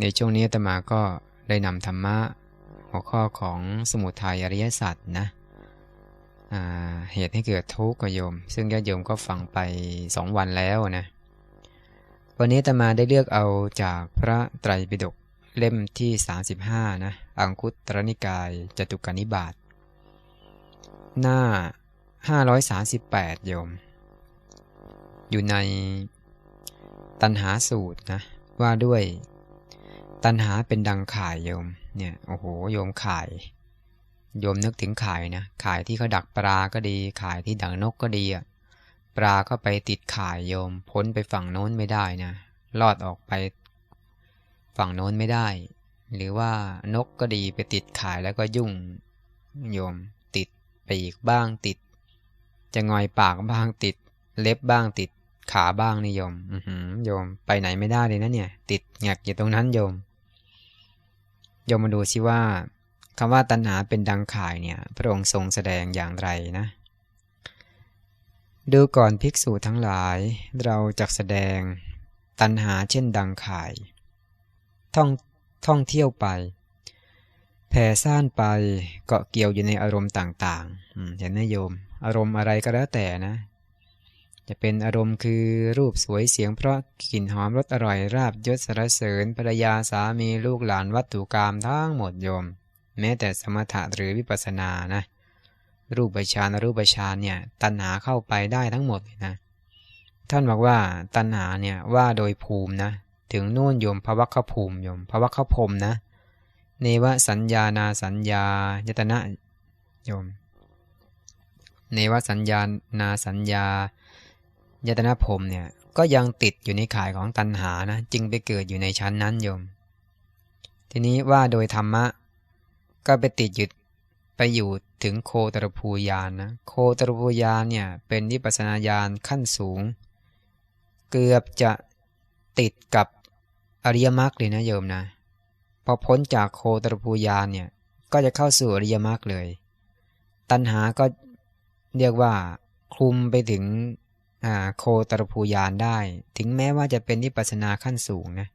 ในช่วงนี้ตมาก็ได้นำธรรมะหัวข้อของสมุทัยอริยสัจนะเหตุให้เกิดทุกข์โยม ซึ่งญาติโยมก็ฟังไปสองวันแล้วนะ วันนี้ตมาได้เลือกเอาจากพระไตรปิฎกเล่มที่ 35 นะ อังคุตรนิกายจตุกานิบาต หน้า 538 โยม อยู่ในตันหาสูตรนะ ว่าด้วย ตันหาเป็นดังข่ายโยม เนี่ยโอ้โหโยมข่าย โยมนึกถึงข่ายนะข่ายที่เขาดักปลาก็ดีข่ายที่ดักนกก็ดีอะปลาก็ไปติดข่ายโยม พ้นไปฝั่งโน้นไม่ได้นะลอดออกไปฝั่งโน้นไม่ได้ หรือว่านกก็ดีไปติดข่ายแล้วก็ยุ่งโยมติดปีกบ้างติด จะงอยปากบ้างติด เล็บบ้างติดขาบ้างนี่โยม อืโยม ไปไหนไม่ได้เลยนะเนี่ย ติดแงกอยู่ตรงนั้นโยม โยมมาดูสิว่าคำว่าตัณหาเป็นดังข่ายเนี่ย พระองค์ทรงแสดงอย่างไรนะ ดูก่อนภิกษุทั้งหลาย เราจะแสดงตัณหาเช่นดังข่าย ท่องท่องเที่ยวไป แผ่ซ่านไปเกาะเกี่ยวอยู่ในอารมณ์ต่าง ๆ เห็นไหมโยม อารมณ์อะไรก็แล้วแต่นะ จะเป็นอารมณ์คือรูปสวยเสียงเพราะกลิ่นหอมรสอร่อยราบยศสรเสริญภรรยาสามีลูกหลานวัตถุกรรมทั้งหมดโยม แม้แต่สมถะหรือวิปัสสนานะ รูปฌานรูปฌานเนี่ยตัณหาเข้าไปได้ทั้งหมดเลยนะ ท่านบอกว่าตัณหาเนี่ยว่าโดยภูมินะ ถึงนู่นโยมภวัคภูมิโยมภวัคพรมนะเนวสัญญานาสัญญายตนะโยม เนวสัญญานาสัญญา ยตนะพรมเนี่ยก็ยังติดอยู่ในข่ายของตัณหานะจึงไปเกิดอยู่ในชั้นนั้นโยม ทีนี้ว่าโดยธรรมะ ก็ไปติดหยุดไปอยู่ถึงโคตรภูยานนะโคตรภูยานเนี่ยเป็นวิปัสนาญาณขั้นสูง เกือบจะติดกับอริยมรรคเลยนะโยมนะพอพ้นจากโคตรภูยานเนี่ยก็จะเข้าสู่อริยมรรคเลย ตัณหาก็เรียกว่าคลุมไปถึง โคตรภูยานได้ ถึงแม้ว่าจะเป็นนิพพานาขั้นสูงนะ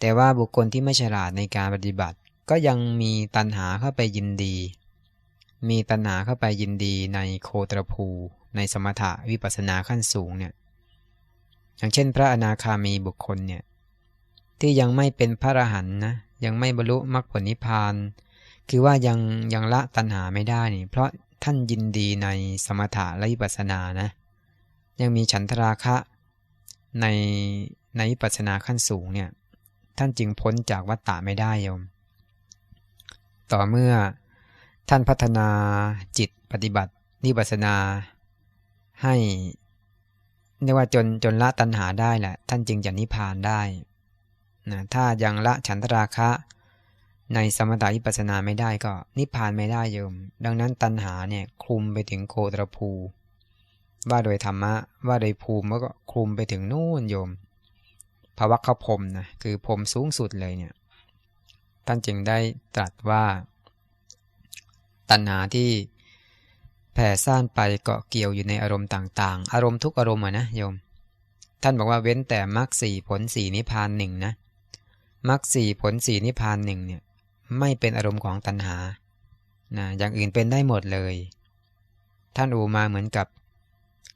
แต่ว่าบุคคลที่ไม่ฉลาดในการปฏิบัติ ก็ยังมีตัณหาเข้าไปยินดี มีตัณหาเข้าไปยินดีในโคตรภูในสมถะวิปัสนาขั้นสูงเนี่ย อย่างเช่น พระอนาคามีบุคคลเนี่ย ที่ยังไม่เป็นพระอรหันต์นะ ยังไม่บรรลุมรรคผลนิพพาน คือว่ายังยังละตัณหาไม่ได้นี่ เพราะท่านยินดีในสมถะและวิปัสสนานะ ยังมีฉันทราคะในในวิปัสสนาขั้นสูงเนี่ยท่านจึงพ้นจากวัฏฏะไม่ได้โยม ต่อเมื่อท่านพัฒนาจิตปฏิบัตินิปัสนาให้เรียกว่าจนจนละตัณหาได้แหละท่านจึงจะนิพพานได้นะถ้ายังละฉันทราคะ ในสมถะวิปัสนาไม่ได้ก็นิพพานไม่ได้โยม ดังนั้นตัณหาเนี่ยคลุมไปถึงโคตรภู ว่าโดยธรรมะ ว่าโดยภูมิก็คลุมไปถึงนู่นโยมภาวะขพรมนะคือพรมสูงสุดเลยเนี่ยท่านจึงได้ตรัสว่า ตัณหาที่แผ่ซ่านไปเกาะเกี่ยวอยู่ในอารมณ์ต่างๆ อารมณ์ทุกอารมณ์นะโยม ท่านบอกว่าเว้นแต่มรรคสี่ผลสี่นิพพานหนึ่งนะมรรคสี่ผลสี่นิพพานหนึ่งเนี่ยไม่เป็นอารมณ์ของตัณหานะอย่างอื่นเป็นได้หมดเลย ท่านอูมาเหมือนกับ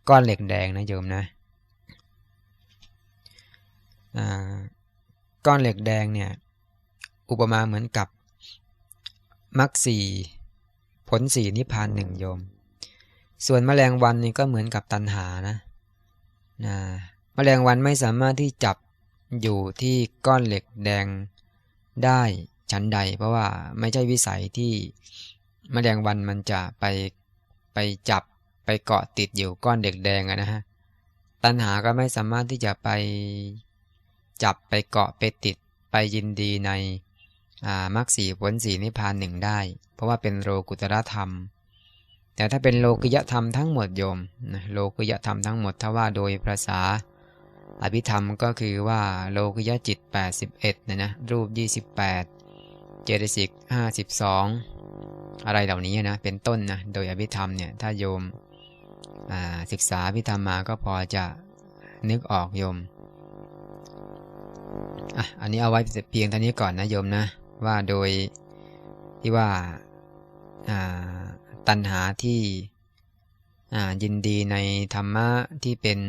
ก้อนเหล็กแดงนะโยมนะก้อนเหล็กแดงเนี่ย อุปมาเหมือนกับมรรคสี่ผลสี่นิพพานหนึ่งโยม ส่วนแมลงวันนี่ก็เหมือนกับตัณหานะนะแมลงวันไม่สามารถที่จับอยู่ที่ก้อนเหล็กแดงได้ชั้นใด เพราะว่าไม่ใช่วิสัยที่มแมลงวันมันจะไปไปจับ ไปเกาะติดอยู่ก้อนเด็กแดงนะฮะ ตัณหาก็ไม่สามารถที่จะไปจับไปเกาะไปติดไปยินดีในมรรคสีผลสีนิพพานหนึ่งได้ เพราะว่าเป็นโลกุตระธรรม แต่ถ้าเป็นโลกิยธรรมทั้งหมดโยมนะโลกิยธรรมทั้งหมดถ้าว่าโดยภาษาอภิธรรมก็คือว่าโลกิยจิต 81นะนะรูป 28 เจตสิก52 อะไรเหล่านี้นะเป็นต้นนะโดยอภิธรรมเนี่ยถ้าโยม ศึกษาอภิธรรมมาก็พอจะนึกออกโยมอะอันนี้เอาไว้เพียงเท่านี้ก่อนนะโยมนะ ว่าโดยที่ว่าตัณหาที่ยินดีในธรรมะที่เป็น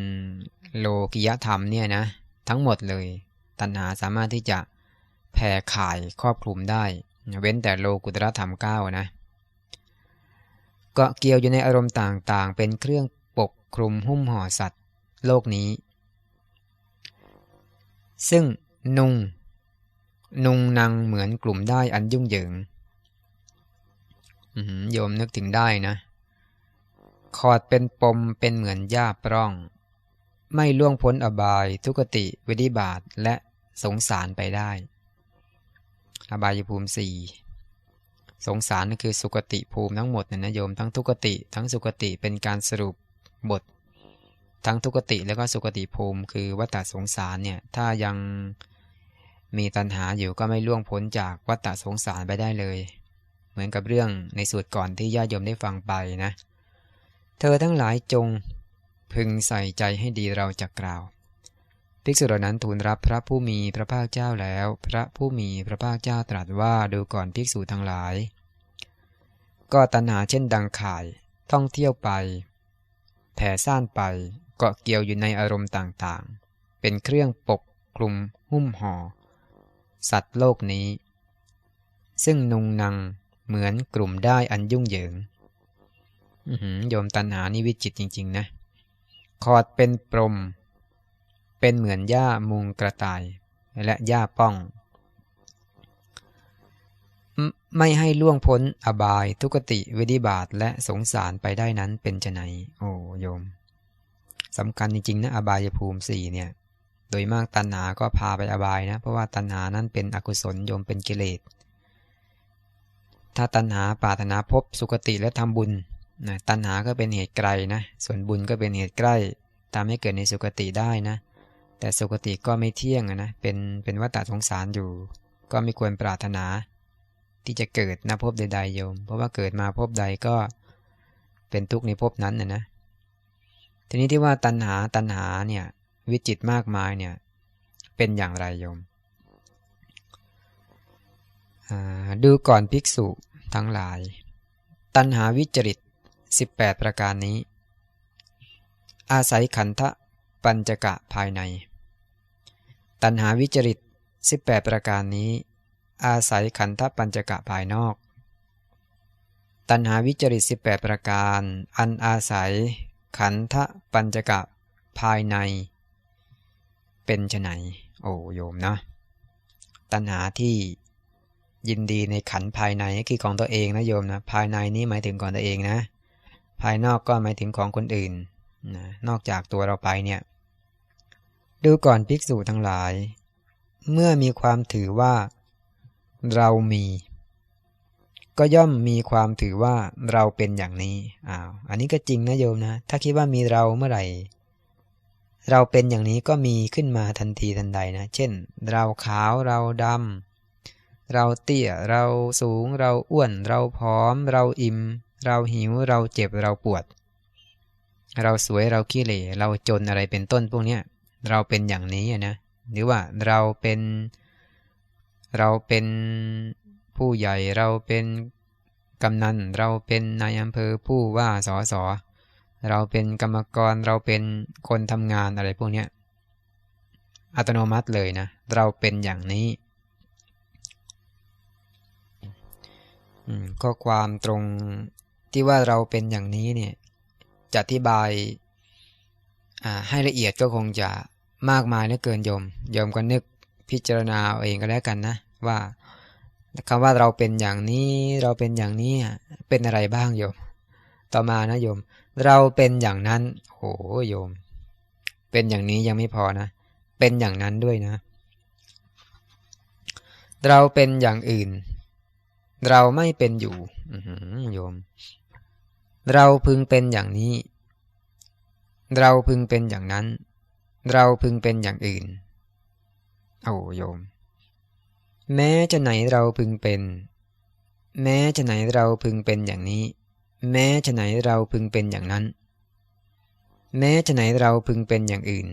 โลกิยธรรมเนี่ยนะ ทั้งหมดเลย ตัณหาสามารถที่จะแผ่ข่ายครอบคลุมได้ เว้นแต่โลกุตรธรรม9นะ เกาะเกี่ยวอยู่ในอารมณ์ต่างๆ เป็นเครื่องปกคลุมหุ้มห่อสัตว์ โลกนี้ ซึ่งนุง นุงนางเหมือนกลุ่มได้อันยุ่งเหยิงโยมนึกถึงได้นะคอดเป็นปมเป็นเหมือนหญ้าปร่อง ไม่ล่วงพ้นอบาย ทุกติวิธิบาตและสงสารไปได้ อบายภูมิสี่ สงสารนั่นคือสุกติภูมิทั้งหมดนะนะโยมทั้งทุกติ ทั้งสุกติเป็นการสรุปบท ทั้งทุกติแล้วก็สุกติภูมิ คือวัฏสงสารเนี่ยถ้ายังมีตัณหาอยู่ก็ไม่ล่วงพ้นจากวัฏสงสารไปได้เลย เหมือนกับเรื่องในสูตรก่อนที่ญาติโยมได้ฟังไปนะ เธอทั้งหลายจงพึงใส่ใจให้ดีเราจะกล่าว ภิกษุเหล่านั้นทูลรับพระผู้มีพระภาคเจ้าแล้ว พระผู้มีพระภาคเจ้าตรัสว่าดูก่อนภิกษุทั้งหลาย ก็ตัณหาเช่นดังข่ายท่องเที่ยวไป แผ่ซ่านไปเกาะเกี่ยวอยู่ในอารมณ์ต่างๆ เป็นเครื่องปกคลุมหุ้มห่อ สัตว์โลกนี้ ซึ่งนุงนังเหมือนกลุ่มได้อันยุ่งเหยิงโยมตันหานี่วิจิตจริง ๆ นะคอดเป็นปรม เป็นเหมือนหญ้ามุงกระต่าย และหญ้าป้อง ไม่ให้ล่วงพ้นอบายทุกติวิธิบาตและสงสารไปได้นั้นเป็นจะไหน โอ้โยมสำคัญจริงๆนะอบายภูมิสี่เนี่ย โดยมากตัณหาก็พาไปอบายนะ เพราะว่าตัณหานั้นเป็นอกุศลโยมเป็นกิเลสถ้าตัณหาปรารถนาพบสุคติและทำบุญนะตัณหาก็เป็นเหตุไกลนะ ส่วนบุญก็เป็นเหตุใกล้ทำให้เกิดในสุคติได้นะ แต่สุคติก็ไม่เที่ยงนะเป็นเป็นวัฏสงสารอยู่ ก็ไม่ควรปรารถนา ที่จะเกิดนภพใดๆโยม เพราะว่าเกิดมาภพใดก็เป็นทุกข์ในภพนั้นนะนะทีนี้ที่ว่าตัณหาตัณหาเนี่ยวิจิตมากมายเนี่ยเป็นอย่างไรโยมดูก่อนภิกษุทั้งหลาย ตัณหาวิจริต 18 ประการนี้ อาศัยขันธปัญจกะภายใน ตัณหาวิจริต 18 ประการนี้ อาศัยขันธปัญจกะภายนอก ตัณหาวิจริต 18 ประการ อันอาศัย ขันธปัญจกะภายใน เป็นไนโอ้โยมนะตัณหาที่ยินดีในขันภายในคือของตัวเองนะโยมนะภายในนี้หมายถึงของตัวเองนะ ภายนอกก็หมายถึงของคนอื่นนะนอกจากตัวเราไปเนี่ย ดูก่อนภิกษุทั้งหลาย เมื่อมีความถือว่า เรามี ก็ย่อมมีความถือว่าเราเป็นอย่างนี้อ้าวอันนี้ก็จริงนะโยมนะ ถ้าคิดว่ามีเราเมื่อไหร่ เราเป็นอย่างนี้ก็มีขึ้นมาทันทีทันใดนะ เช่น เราขาวเราดำเราเตี้ยเราสูง เราอ้วน เราผอม เราอิ่ม เราหิว เราเจ็บเราปวด เราสวยเราขี้เหร่เราจนอะไรเป็นต้นพวกเนี้ย เราเป็นอย่างนี้นะหรือว่าเราเป็นเราเป็นผู้ใหญ่เราเป็นกำนันเราเป็นนายอำเภอผู้ว่าสอสอเราเป็นกรรมกรเราเป็นคนทำงานอะไรพวกนี้อัตโนมัติเลยนะ เราเป็นอย่างนี้ข้อความตรงที่ว่าเราเป็นอย่างนี้เนี่ยจะอธิบาย ให้ละเอียดก็คงจะมากมายเหลือเกินโยมโยมก็นึกพิจารณาเองก็แล้วกันนะว่าคำว่าเราเป็นอย่างนี้เราเป็นอย่างนี้เป็นอะไรบ้างโยม ต่อมานะโยม เราเป็นอย่างนั้นโหโยม เป็นอย่างนี้ยังไม่พอนะ เป็นอย่างนั้นด้วยนะ เราเป็นอย่างอื่น เราไม่เป็นอยู่โยม เราพึงเป็นอย่างนี้ เราพึงเป็นอย่างนั้น เราพึงเป็นอย่างอื่น โอ้โยม แม้จะไหนเราพึงเป็น แม้จะไหนเราพึงเป็นอย่างนี้ แม้จะไหนเราพึงเป็นอย่างนั้น แม้จะไหนเราพึงเป็นอย่างอื่น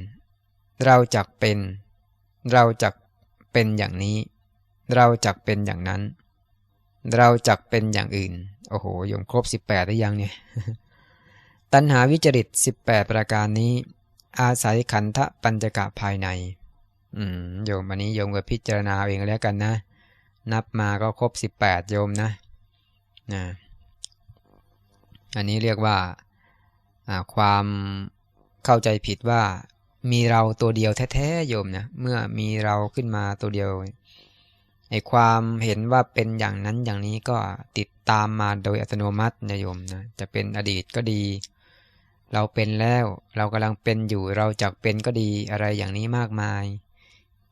เราจักเป็น เราจักเป็นอย่างนี้ เราจักเป็นอย่างนั้น เราจักเป็นอย่างอื่น โอ้โหโยมครบสิบแปดได้ยังเนี่ย ตัณหาวิจริตสิบแปดประการนี้ อาศัยขันธปัญจกะภายใน อืมโยมอันนี้โยมก็พิจารณาเองแล้วกันนะ นับมาก็ครบสิบแปดโยมนะนะอันนี้เรียกว่าความเข้าใจผิดว่ามีเราตัวเดียวแท้ๆโยมนะเมื่อมีเราขึ้นมาตัวเดียวไอความเห็นว่าเป็นอย่างนั้นอย่างนี้ก็ติดตามมาโดยอัตโนมัตินะโยมนะจะเป็นอดีตก็ดี เราเป็นแล้วเรากำลังเป็นอยู่เราจักเป็นก็ดีอะไรอย่างนี้มากมาย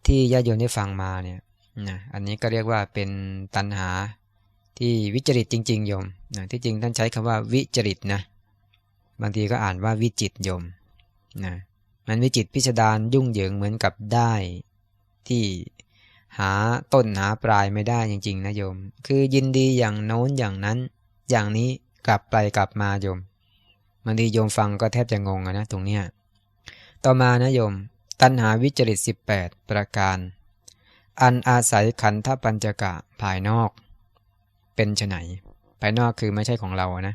ที่ญาติโยมได้ฟังมาเนี่ยนะอันนี้ก็เรียกว่าเป็นตัณหาที่วิจริตจริงๆโยมนะที่จริงท่านใช้คำว่าวิจริตนะบางทีก็อ่านว่าวิจิตโยมนะมันวิจิตพิสดารยุ่งเหยิงเหมือนกับได้ที่หาต้นหาปลายไม่ได้จริงๆนะโยม คือยินดีอย่างโน้นอย่างนั้น อย่างนี้กลับไปกลับมาโยม บางทีโยมฟังก็แทบจะงงนะตรงเนี้ยต่อมานะโยม ตัณหาวิจริต 18 ประการ อันอาศัยขันธปัญจกะภายนอก เป็นไนภายนอกคือไม่ใช่ของเรานะ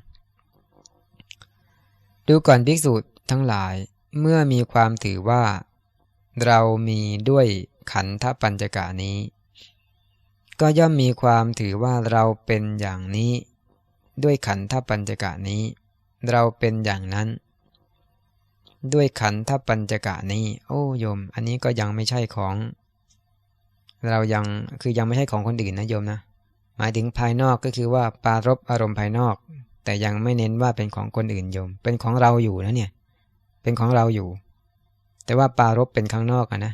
ดูก่อนภิกษุทั้งหลายเมื่อมีความถือว่า เรามีด้วยขันธปัญจกะนี้ ก็ย่อมมีความถือว่าเราเป็นอย่างนี้ ด้วยขันธปัญจกะนี้ เราเป็นอย่างนั้น ด้วยขันธปัญจกะนี้ โอ้โยม อันนี้ก็ยังไม่ใช่ของ เรายังคือยังไม่ใช่ของคนอื่นนะโยมนะ หมายถึงภายนอกก็คือว่าปารบอารมณ์ภายนอก แต่ยังไม่เน้นว่าเป็นของคนอื่นโยม เป็นของเราอยู่นะเนี่ย เป็นของเราอยู่ แต่ว่าปารบเป็นข้างนอกอะนะ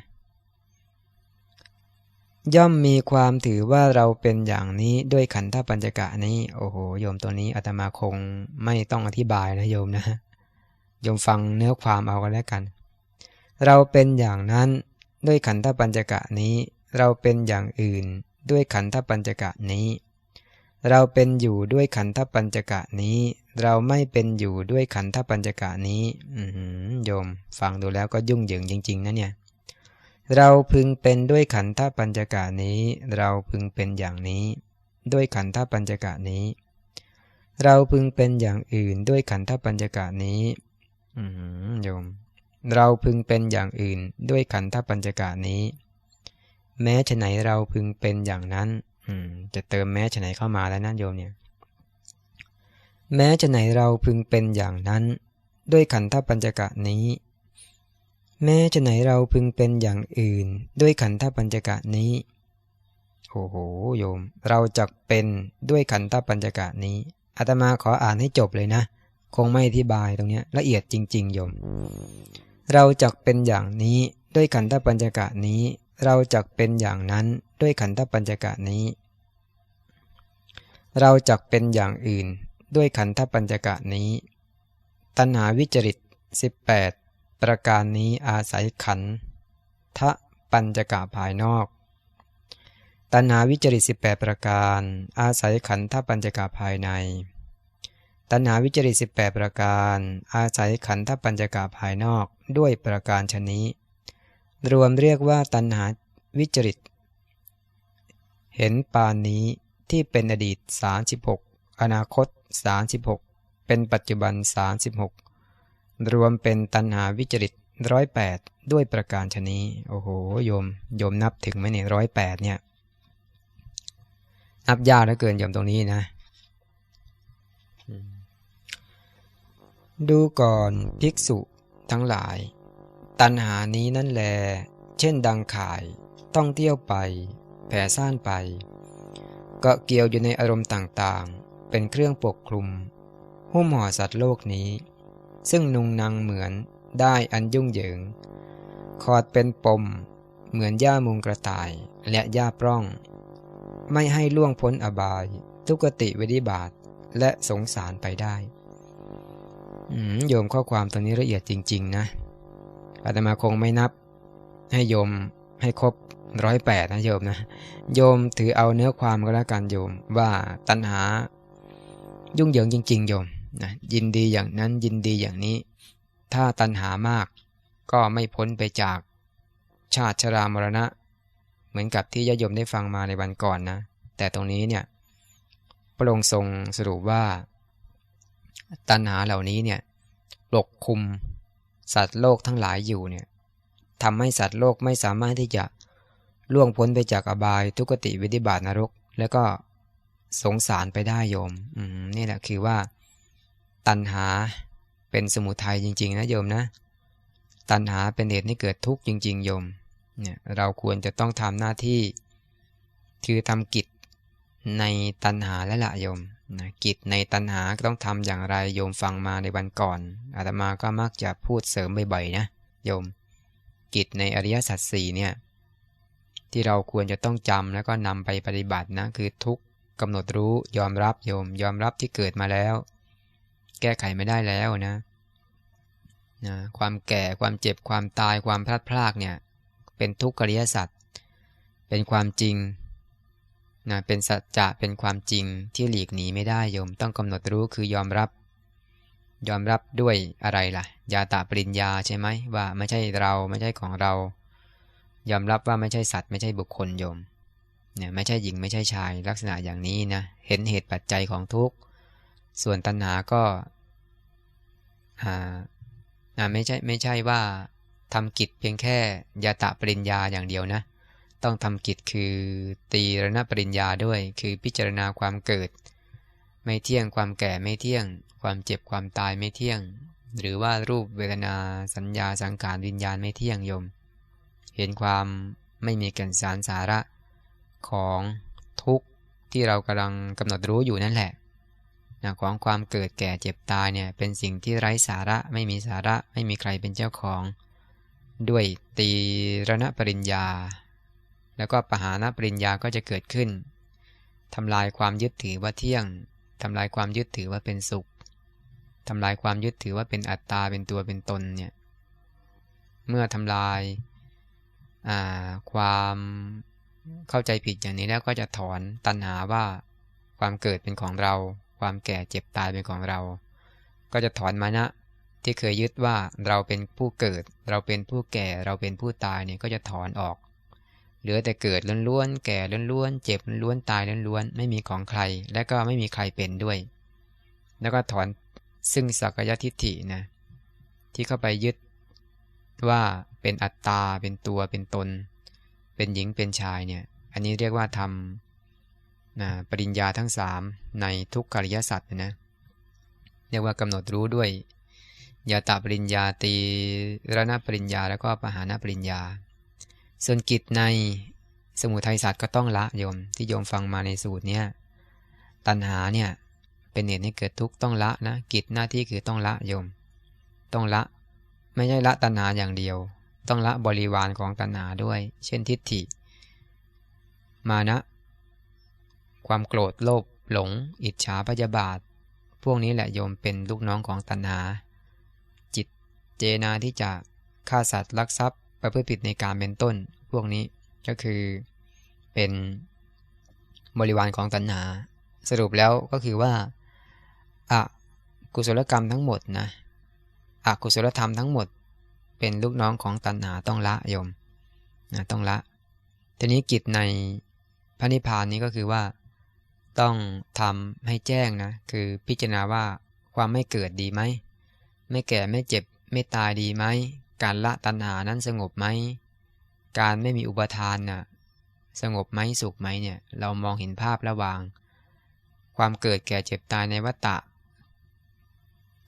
ย่อมมีความถือว่าเราเป็นอย่างนี้ด้วยขันธปัญจกะนี้ โอ้โหโยมตัวนี้อาตมาคงไม่ต้องอธิบายนะโยมนะโยมฟังเนื้อความเอากันแล้วกัน เราเป็นอย่างนั้นด้วยขันธปัญจกะนี้ เราเป็นอย่างอื่นด้วยขันธปัญจกะนี้ เราเป็นอยู่ด้วยขันธปัญจกะนี้ เราไม่เป็นอยู่ด้วยขันธปัญจกะนี้ อืโยม ฟังดูแล้วก็ยุ่งเหยิงจริง ๆนะเนี่ย เราพึงเป็นด้วยขันธปัญจกะนี้ เราพึงเป็นอย่างนี้ ด้วยขันธปัญจกะนี้ เราพึงเป็นอย่างอื่นด้วยขันธปัญจกะนี้โยม เราพึงเป็นอย่างอื่นด้วยขันธปัญจกานี้ แม้ฉไหนเราพึงเป็นอย่างนั้นจะเติมแม้ฉไหนเข้ามาแล้วนะโยมเนี่ย แม้ฉไหนเราพึงเป็นอย่างนั้น ด้วยขันธปัญจกะนี้ แม้ฉไหนเราพึงเป็นอย่างอื่น ด้วยขันธปัญจกะนี้ โอ้โหโยม เราจะเป็นด้วยขันธปัญจกะนี้อาตมาขออ่านให้จบเลยนะ คงไม่อธิบายตรงนี้ละเอียดจริง ๆ โยม เราจักเป็นอย่างนี้ด้วยขันธปัญจกะนี้ เราจักเป็นอย่างนั้นด้วยขันธปัญจกะนี้ เราจักเป็นอย่างอื่น ด้วยขันธปัญจกะนี้ ตัณหาวิจริต18 ประการนี้อาศัยขันธปัญจกะภายนอก ตัณหาวิจริต18 ประการ อาศัยขันธปัญจกะภายใน ตัณหาวิจริต18 ประการ อาศัยขันธปัญจกะภายนอกด้วยประการชนี้ รวมเรียกว่าตัณหาวิจริต เห็นปานนี้ที่เป็นอดีต 36 อนาคต 36 เป็นปัจจุบัน 36 รวมเป็นตัณหาวิจริตร้อยแปดด้วยประการชนี้ โอ้โหโยมโยมนับถึงไหมเนี่ยร้อยแปดเนี่ย นับยากเหลือเกินโยมตรงนี้นะ ดูก่อนภิกษุทั้งหลาย ตัณหานี้นั่นแล เช่นดังข่ายต้องเที่ยวไป แผ่ซ่านไป ก็เกี่ยวอยู่ในอารมณ์ต่างๆ เป็นเครื่องปกคลุม หุ้มห่อสัตว์โลกนี้ ซึ่งนุงนางเหมือนได้อันยุ่งเหยิงคอดเป็นปม เหมือนหญ้ามุงกระต่ายและหญ้าปล้อง ไม่ให้ล่วงพ้นอบาย ทุกติวิธิบาตและสงสารไปได้โยมข้อความตัวนี้ละเอียดจริง ๆ นะอาตมาคงไม่นับ ให้โยมให้ครบร้อยแปดนะโยมนะ โยมถือเอาเนื้อความก็แล้วกันโยมว่าตัณหา ยุ่งเหยิงจริง ๆ โยม นะยินดีอย่างนั้นยินดีอย่างนี้ ถ้าตัณหามากก็ไม่พ้นไปจากชาติชรามรณะ เหมือนกับที่ญาโยมได้ฟังมาในวันก่อนนะ แต่ตรงนี้เนี่ยพระองค์ทรงสรุปว่า ตัณหาเหล่านี้เนี่ยปกคุมสัตว์โลกทั้งหลายอยู่เนี่ยทำให้สัตว์โลกไม่สามารถที่จะล่วงพ้นไปจากอบายทุกติวิธิบาตนรก แล้วก็สงสารไปได้โยมนี่แหละคือว่า ตัณหาเป็นสมุทัยจริง ๆ นะโยมนะ ตัณหาเป็นเหตุให้เกิดทุกข์จริง ๆ โยมเนี่ยเราควรจะต้องทำหน้าที่ คือทำกิจในตัณหาและละโยมนะกิจในตัณหาต้องทำอย่างไรโยมฟังมาในวันก่อน อาตมาก็มักจะพูดเสริมบ่อยๆนะโยม กิจในอริยสัจสี่เนี่ยที่เราควรจะต้องจำแล้วก็นำไปปฏิบัตินะคือทุกกำหนดรู้ยอมรับโยม ยอมรับที่เกิดมาแล้ว แก้ไขไม่ได้แล้วนะนะความแก่ความเจ็บความตายความพลาดพลากเนี่ยเป็นทุกขริยสัจเป็นความจริงนะเป็นสัจจะเป็นความจริงที่หลีกหนีไม่ได้โยม ต้องกำหนดรู้คือยอมรับ ยอมรับด้วยอะไรล่ะ ยาตาปริญญาใช่ไหมว่าไม่ใช่เราไม่ใช่ของเรา ยอมรับว่าไม่ใช่สัตว์ไม่ใช่บุคคลโยมเนี่ยไม่ใช่หญิงไม่ใช่ชายลักษณะอย่างนี้นะเห็นเหตุปัจจัยของทุกข์ ส่วนตัณหาก็ไม่ใช่ไม่ใช่ว่าทำกิจเพียงแค่ยาตะปริญญาอย่างเดียวนะ ต้องทำกิจคือตีรณปริญญาด้วย คือพิจารณาความเกิด ไม่เที่ยงความแก่ไม่เที่ยง ความเจ็บความตายไม่เที่ยง หรือว่ารูปเวทนาสัญญาสังขารวิญญาณไม่เที่ยงยม เห็นความไม่มีกันสารสาระของทุกข์ที่เรากำลังกำหนดรู้อยู่นั่นแหละ นะของความเกิดแก่เจ็บตายเนี่ยเป็นสิ่งที่ไร้สาระไม่มีสาระไม่มีใครเป็นเจ้าของ ด้วยตีรณปริญญา แล้วก็ปหานปริญญาก็จะเกิดขึ้นทำลายความยึดถือว่าเที่ยงทำลายความยึดถือว่าเป็นสุขทำลายความยึดถือว่าเป็นอัตตาเป็นตัวเป็นตนเนี่ยเมื่อทำลายความเข้าใจผิดอย่างนี้แล้วก็จะถอนตัณหาว่าความเกิดเป็นของเรา ความแก่เจ็บตายเป็นของเรา ก็จะถอนมานะที่เคยยึดว่าเราเป็นผู้เกิด เราเป็นผู้แก่เราเป็นผู้ตายเนี่ยก็จะถอนออก เหลือแต่เกิดล้วนๆแก่ล้วนๆเจ็บล้วนๆตายล้วนๆไม่มีของใคร และก็ไม่มีใครเป็นด้วย แล้วก็ถอนซึ่งสักยทิฏฐินะที่เข้าไปยึดว่าเป็นอัตตาเป็นตัวเป็นตน เป็นหญิงเป็นชายเนี่ย อันนี้เรียกว่าทำ นะปริญญาทั้งสามในทุกขริยสัตว์นะเรียกว่ากำหนดรู้ด้วยยาตาปริญญาตีรณปริญญาแล้วก็ปหานาปริญญา ส่วนกิจในสมุทัยศาสตร์ก็ต้องละโยมที่โยมฟังมาในสูตรเนี้ยตัณหาเนี่ยเป็นเหตุให้เกิดทุกข์ต้องละนะกิจหน้าที่คือต้องละโยม ต้องละ ไม่ใช่ละตัณหาอย่างเดียว ต้องละบริวารของตัณหาด้วย เช่นทิฏฐิ มานะ ความโกรธโลภหลง อิจฉาพยาบาท พวกนี้แหละโยมเป็นลูกน้องของตัณหา จิตเจนาที่จะฆ่าสัตว์ลักทรัพย์ประพฤติผิดในการเป็นต้น พวกนี้ก็คือเป็นบริวารของตัณหา สรุปแล้วก็คือว่าอะกุศลกรรมทั้งหมดนะอะกุศลธรรมทั้งหมด เป็นลูกน้องของตัณหาต้องละโยมนะต้องละทีนี้กิจในพระนิพพานนี้ก็คือว่า ต้องทำให้แจ้งนะ คือพิจารณาว่าความไม่เกิดดีไหม ไม่แก่ไม่เจ็บไม่ตายดีไหม การละตัณหานั้นสงบไหม การไม่มีอุปทานน่ะสงบไหมสุขไหมเนี่ยเรามองเห็นภาพระหว่าง ความเกิดแก่เจ็บตายในวัฏฏะ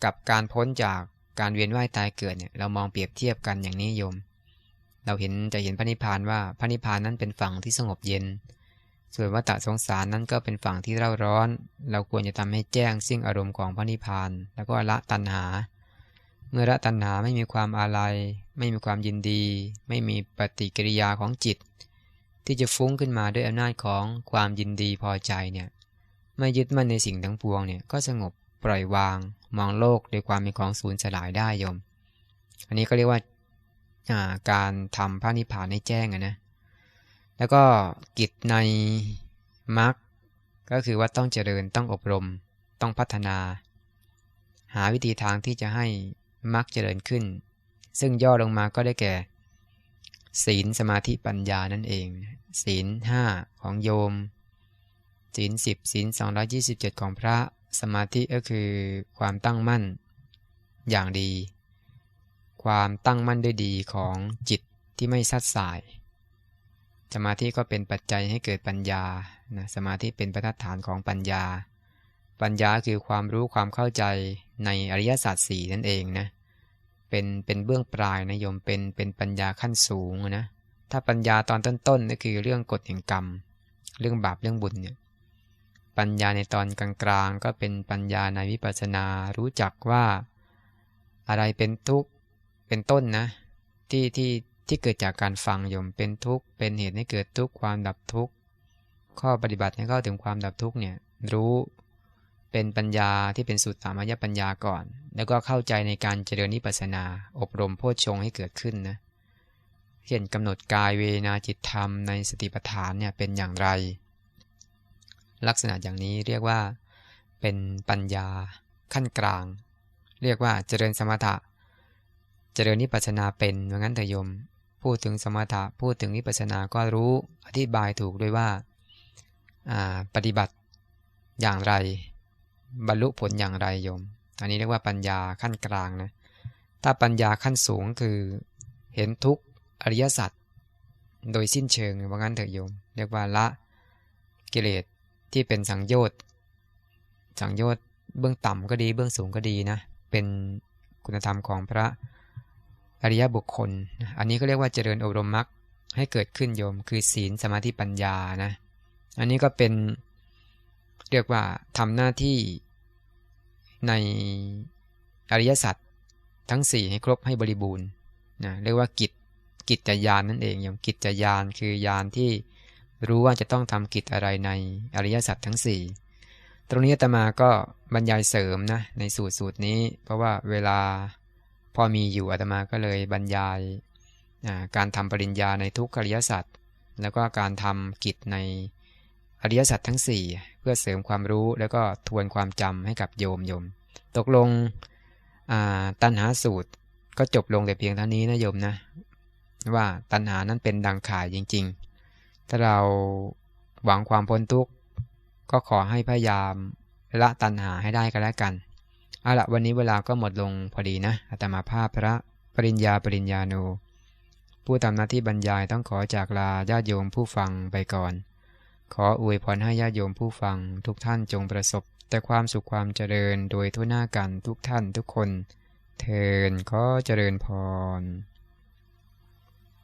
กับการพ้นจากการเวียนว่ายตายเกิดเนี่ยเรามองเปรียบเทียบกันอย่างนี้โยม เราเห็นจะเห็นพระนิพพานว่าพระนิพพานนั้นเป็นฝั่งที่สงบเย็น ส่วนวัฏสงสารนั้นก็เป็นฝั่งที่เร่าร้อน เราควรจะทำให้แจ้งซึ่งอารมณ์ของพระนิพพาน แล้วก็ละตัณหา เมื่อละตัณหาไม่มีความอาลัย ไม่มีความยินดี ไม่มีปฏิกิริยาของจิต ที่จะฟุ้งขึ้นมาด้วยอำนาจของความยินดีพอใจเนี่ยไม่ยึดมั่นในสิ่งทั้งปวงเนี่ยก็สงบปล่อยวาง มองโลกด้วยความเป็นของสูญสลายได้โยม อันนี้ก็เรียกว่าการทำพระนิพพานให้แจ้งนะ แล้วก็กิจในมรรคก็คือว่าต้องเจริญต้องอบรม ต้องพัฒนา หาวิธีทางที่จะให้มรรคเจริญขึ้น ซึ่งย่อลงมาก็ได้แก่ ศีลสมาธิปัญญานั่นเอง ศีลห้าของโยม ศีลสิบศีลสองยี่สิบเจ็ดของพระสมาธิก็คือความตั้งมั่น อย่างดี ความตั้งมั่นด้วยดีของจิตที่ไม่ซัดสาย สมาธิก็เป็นปัจจัยให้เกิดปัญญานะสมาธิเป็นประฐานของปัญญา ปัญญาคือความรู้ความเข้าใจในอริยสัจสี่นั่นเองนะเป็นเป็นเบื้องปลายนะโยมเป็นเป็นปัญญาขั้นสูงนะถ้าปัญญาตอนต้นๆนนั่นคือเรื่องกฎแห่งกรรม เรื่องบาปเรื่องบุญเนี่ยปัญญาในตอนกลางๆ ก็เป็นปัญญาในวิปัสสนารู้จักว่าอะไรเป็นทุกข์เป็นต้นนะที่ที่ ที่เกิดจากการฟังโยมเป็นทุกข์เป็นเหตุให้เกิดทุกข์ความดับทุกข์ข้อปฏิบัติให้เข้าถึงความดับทุกข์เนี่ยรู้เป็นปัญญาที่เป็นสุดสามายปัญญาก่อน แล้วก็เข้าใจในการเจริญนิพพานา อบรมโพชฌงให้เกิดขึ้นนะเช่นกำหนดกายเวนาจิตธรรมในสติปัฏฐานเนี่ยเป็นอย่างไร ลักษณะอย่างนี้เรียกว่าเป็นปัญญาขั้นกลาง เรียกว่าเจริญสมถะ เจริญนิพพานาเป็นเหมือนกันเถยม พูดถึงสมถะพูดถึงนิพพานาก็รู้อธิบายถูกด้วยว่าปฏิบัติอย่างไร บรรลุผลอย่างไรโยม อันนี้เรียกว่าปัญญาขั้นกลางนะถ้าปัญญาขั้นสูงคือเห็นทุกอริยสัจโดยสิ้นเชิงว่างั้นเถอะโยม เรียกว่าละกิเลสที่เป็นสังโยชน์สังโยชน์เบื้องต่ำก็ดีเบื้องสูงก็ดีนะ เป็นคุณธรรมของพระ อริยบุคคล อันนี้ก็เรียกว่าเจริญอบรมมรรคให้เกิดขึ้นโยม คือศีลสมาธิปัญญานะ อันนี้ก็เป็นเรียกว่าทำหน้าที่ในอริยสัจทั้ง 4 ให้ครบให้บริบูรณ์นะเรียกว่ากิจกิจจยานนั่นเองอย่างกิจจยานคือยานที่รู้ว่าจะต้องทำกิจอะไรในอริยสัจทั้ง 4 ตรงนี้ตมาก็บรรยายเสริมนะในสูตรสูตรนี้ เพราะว่าเวลา พอมีอยู่อาตมาก็เลยบรรยายการทำปริญญาในทุกอริยสัจแล้วก็การทำกิจในอริยสัจทั้ง 4 เพื่อเสริมความรู้แล้วก็ทวนความจำให้กับโยมโยม ตกลงตัณหาสูตรก็จบลงแต่เพียงเท่านี้นะโยมนะ ว่าตัณหานั้นเป็นดังข่ายจริง ๆ ถ้าเราหวังความพ้นทุกข์ก็ขอให้พยายามละตัณหาให้ได้กันแล้วกัน เอาละวันนี้เวลาก็หมดลงพอดีนะอาตมาภาพพระปริญญาปริญญาโนผู้ทำหน้าที่บรรยายต้องขอจากลาญาติโยมผู้ฟังไปก่อน ขออวยพรให้ญาติโยมผู้ฟัง ทุกท่านจงประสบ แต่ความสุขความเจริญโดยทั่วหน้ากันทุกท่านทุกคน เทินขอเจริญพร